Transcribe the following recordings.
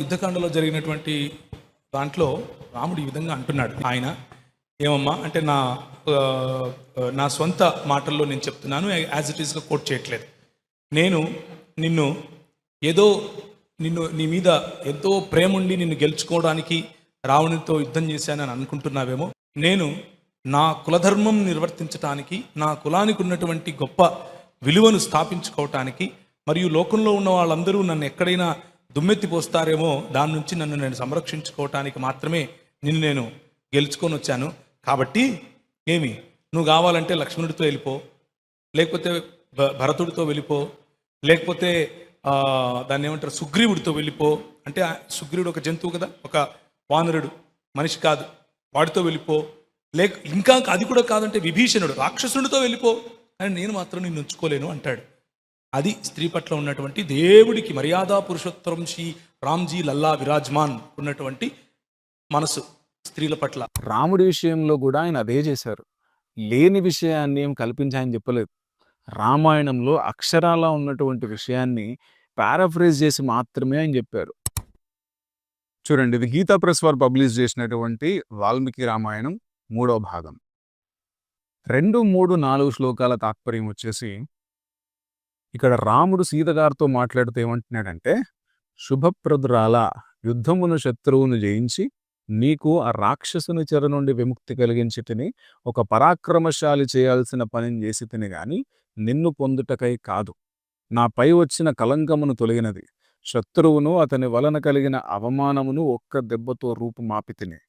యుద్ధకాండలో జరిగినటువంటి దాంట్లో రాముడు ఈ విధంగా అంటున్నాడు. ఆయన ఏమమ్మా అంటే నా నా సొంత మాటల్లో నేను చెప్తున్నాను యాజ్ ఇట్ ఈస్గా కోట్ చేయట్లేదు. నేను నిన్ను ఏదో నిన్ను నీ మీద ఎంతో ప్రేమ ఉండి నిన్ను గెలుచుకోవడానికి రావణితో యుద్ధం చేశానని అనుకుంటున్నావేమో. నేను నా కులధర్మం నిర్వర్తించటానికి నా కులానికి ఉన్నటువంటి గొప్ప విలువను స్థాపించుకోవటానికి మరియు లోకంలో ఉన్న వాళ్ళందరూ నన్ను ఎక్కడైనా దుమ్మెత్తి పోస్తారేమో దాని నుంచి నన్ను నేను సంరక్షించుకోవటానికి మాత్రమే నిన్ను నేను గెలుచుకొని వచ్చాను. కాబట్టి ఏమి? నువ్వు కావాలంటే లక్ష్మణుడితో వెళ్ళిపో లేకపోతే భ- భరతుడితో వెళ్ళిపో లేకపోతే దాన్ని ఏమంటారు సుగ్రీవుడితో వెళ్ళిపో. అంటే ఆ సుగ్రీవుడు ఒక జంతువు కదా ఒక వానరుడు మనిషి కాదు. వాడితో వెళ్ళిపో. లేక ఇంకా అది కూడా కాదంటే విభీషణుడు రాక్షసుడితో వెళ్ళిపో. అని నేను మాత్రం నిన్ను ఉంచుకోలేను అంటాడు. అది స్త్రీ పట్ల ఉన్నటువంటి దేవుడికి మర్యాద పురుషోత్తరం శ్రీ రామ్జీ లల్లా విరాజ్మాన్ ఉన్నటువంటి మనసు స్త్రీల పట్ల. రాముడి విషయంలో కూడా ఆయన అదే చేశారు. లేని విషయాన్ని ఏం కల్పించి ఆయన చెప్పలేదు. రామాయణంలో అక్షరాలా ఉన్నటువంటి విషయాన్ని పారాఫ్రేజ్ చేసి మాత్రమే ఆయన చెప్పారు. చూడండి ఇది గీతా ప్రెస్ వారు పబ్లిష్ చేసినటువంటి వాల్మీకి రామాయణం మూడో భాగం. రెండు మూడు నాలుగు శ్లోకాల తాత్పర్యం వచ్చేసి ఇక్కడ రాముడు సీత గారితో మాట్లాడుతూ ఏమంటున్నాడంటే శుభప్రదురాల యుద్ధమును శత్రువును జయించి నీకు ఆ రాక్షసుని చెర నుండి విముక్తి కలిగించి తిని ఒక పరాక్రమశాలి చేయాల్సిన పనిని చేసి తిని గాని నిన్ను పొందుటకై కాదు. నాపై వచ్చిన కలంకమును తొలగినది. శత్రువును అతని వలన కలిగిన అవమానమును ఒక్క దెబ్బతో రూపుమాపి తిని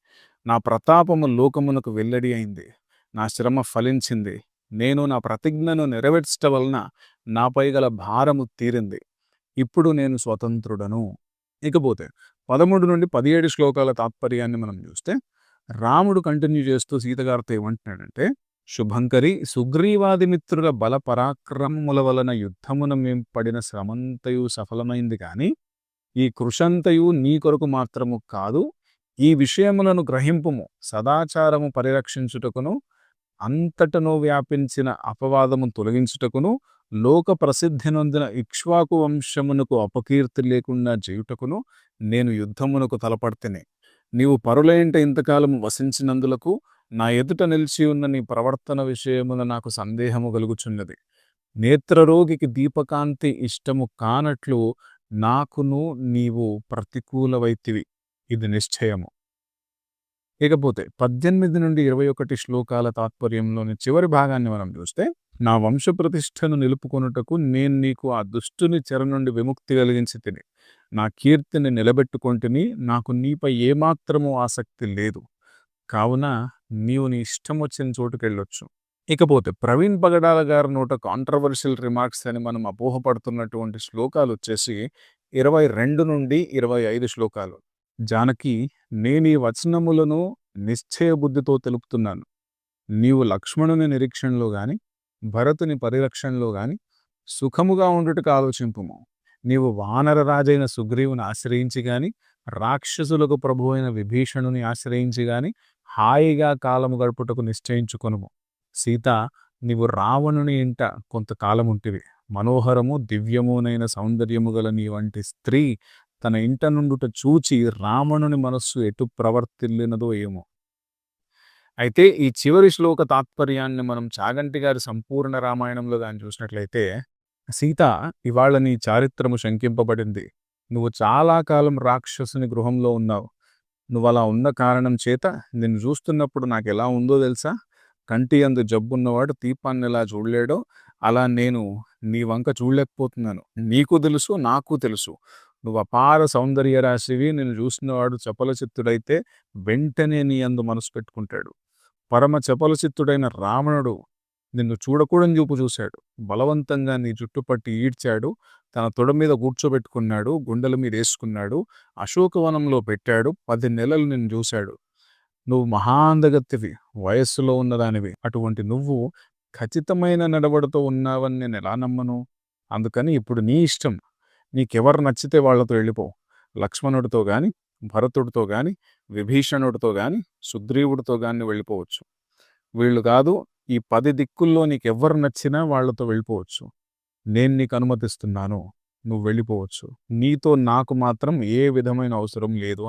నా ప్రతాపము లోకమునకు వెల్లడి అయింది. నా శ్రమ ఫలించింది. నేను నా ప్రతిజ్ఞను నెరవేర్చట వలన నాపై గల భారము తీరింది. ఇప్పుడు నేను స్వతంత్రుడను. ఇకపోతే పదమూడు నుండి పదిహేడు శ్లోకాల తాత్పర్యాన్ని మనం చూస్తే రాముడు కంటిన్యూ చేస్తూ సీతగారితో ఏమంటున్నాడంటే శుభంకరి సుగ్రీవాది మిత్రుల బల పరాక్రమముల వలన యుద్ధమున మేం పడిన శ్రమంతయు సఫలమైంది కానీ ఈ కృషంతయు నీ కొరకు మాత్రము కాదు ఈ విషయములను గ్రహింపుము సదాచారము పరిరక్షించుటకును అంతటను వ్యాపించిన అపవాదము తొలగించుటకును లోక ప్రసిద్ధి నొందిన ఇక్ష్వాకు వంశమునకు అపకీర్తి లేకుండా చేయుటకును నేను యుద్ధమునకు తలపడితేనే. నీవు పరులైంట ఇంతకాలం వసించినందులకు నా ఎదుట నిలిచి ఉన్న నీ ప్రవర్తన విషయమున నాకు సందేహము కలుగుచున్నది. నేత్రరోగికి దీపకాంతి ఇష్టము కానట్లు నాకును నీవు ప్రతికూలవైతివి. ఇది నిశ్చయము. ఇకపోతే పద్దెనిమిది నుండి ఇరవై ఒకటి శ్లోకాల తాత్పర్యంలోని చివరి భాగాన్ని మనం చూస్తే నా వంశ ప్రతిష్టను నిలుపుకొనుటకు నేను నీకు ఆ దుష్టుని చెర నుండి విముక్తి కలిగించి తిని నా కీర్తిని నిలబెట్టుకొంటిని నాకు నీపై ఏమాత్రము ఆసక్తి లేదు. కావున నీవు నీ ఇష్టం వచ్చిన చోటుకెళ్ళొచ్చు. ఇకపోతే ప్రవీణ్ పగడాల గారి నోట కాంట్రవర్షియల్ రిమార్క్స్ అని మనం అపోహపడుతున్నటువంటి శ్లోకాలు వచ్చేసి ఇరవై రెండు నుండి ఇరవై ఐదు శ్లోకాలు. జానకి నేను ఈ వచనములను నిశ్చయ బుద్ధితో తెలుపుతున్నాను. నీవు లక్ష్మణుని నిరీక్షణలో గాని భరతుని పరిరక్షణలో గాని సుఖముగా ఉండుటకు ఆలోచింపుము. నీవు వానర రాజైన సుగ్రీవుని ఆశ్రయించి గాని రాక్షసులకు ప్రభు అయిన విభీషణుని ఆశ్రయించి గాని హాయిగా కాలము గడుపుటకు నిశ్చయించుకొనుము. సీత నీవు రావణుని ఇంట కొంతకాలముంటివి. మనోహరము దివ్యమునైన సౌందర్యము గల నీ వంటి స్త్రీ తన ఇంట నుండుట చూచి రావణుని మనస్సు ఎటు ప్రవర్తిల్లినదో ఏమో. అయితే ఈ చివరి శ్లోక తాత్పర్యాన్ని మనం చాగంటి గారి సంపూర్ణ రామాయణంలో దాన్ని చూసినట్లయితే సీత ఇవాళ నీ చారిత్రము శంకింపబడింది. నువ్వు చాలా కాలం రాక్షసుని గృహంలో ఉన్నావు. నువ్వు అలా ఉన్న కారణం చేత నిన్ను చూస్తున్నప్పుడు నాకు ఎలా ఉందో తెలుసా? కంటి అందు జబ్బున్నవాడు దీపాన్ని ఎలా చూడలేడో అలా నేను నీ వంక చూడలేకపోతున్నాను. నీకు తెలుసు నాకు తెలుసు. నువ్వు అపార సౌందర్య రాశివి నేను చూసినవాడు చపల చిత్తుడైతే వెంటనే నీ అందు మనసు పెట్టుకుంటాడు. పరమ చపల చిత్తుడైన రావణుడు నిన్ను చూడకూడని చూపు చూశాడు. బలవంతంగా నీ జుట్టుపట్టి ఈడ్చాడు. తన తొడ మీద కూర్చోబెట్టుకున్నాడు. గుండెల మీద వేసుకున్నాడు. అశోకవనంలో పెట్టాడు. పది నెలలు నిన్ను చూశాడు. నువ్వు మహాందగత్తివి వయస్సులో ఉన్నదానివి. అటువంటి నువ్వు ఖచ్చితమైన నడవడితో ఉన్నావని నేను ఎలా నమ్మను? అందుకని ఇప్పుడు నీ ఇష్టం. నీకెవరు నచ్చితే వాళ్ళతో వెళ్ళిపో. లక్ష్మణుడితో గాని భరతుడితో గాని విభీషణుడితో గాని సుగ్రీవుడితో గాని వెళ్ళిపోవచ్చు. వీళ్ళు కాదు ఈ పది దిక్కుల్లో నీకెవ్వరు నచ్చినా వాళ్ళతో వెళ్ళిపోవచ్చు. నేను నీకు అనుమతిస్తున్నాను. నువ్వు వెళ్ళిపోవచ్చు. నీతో నాకు మాత్రం ఏ విధమైన అవసరం లేదు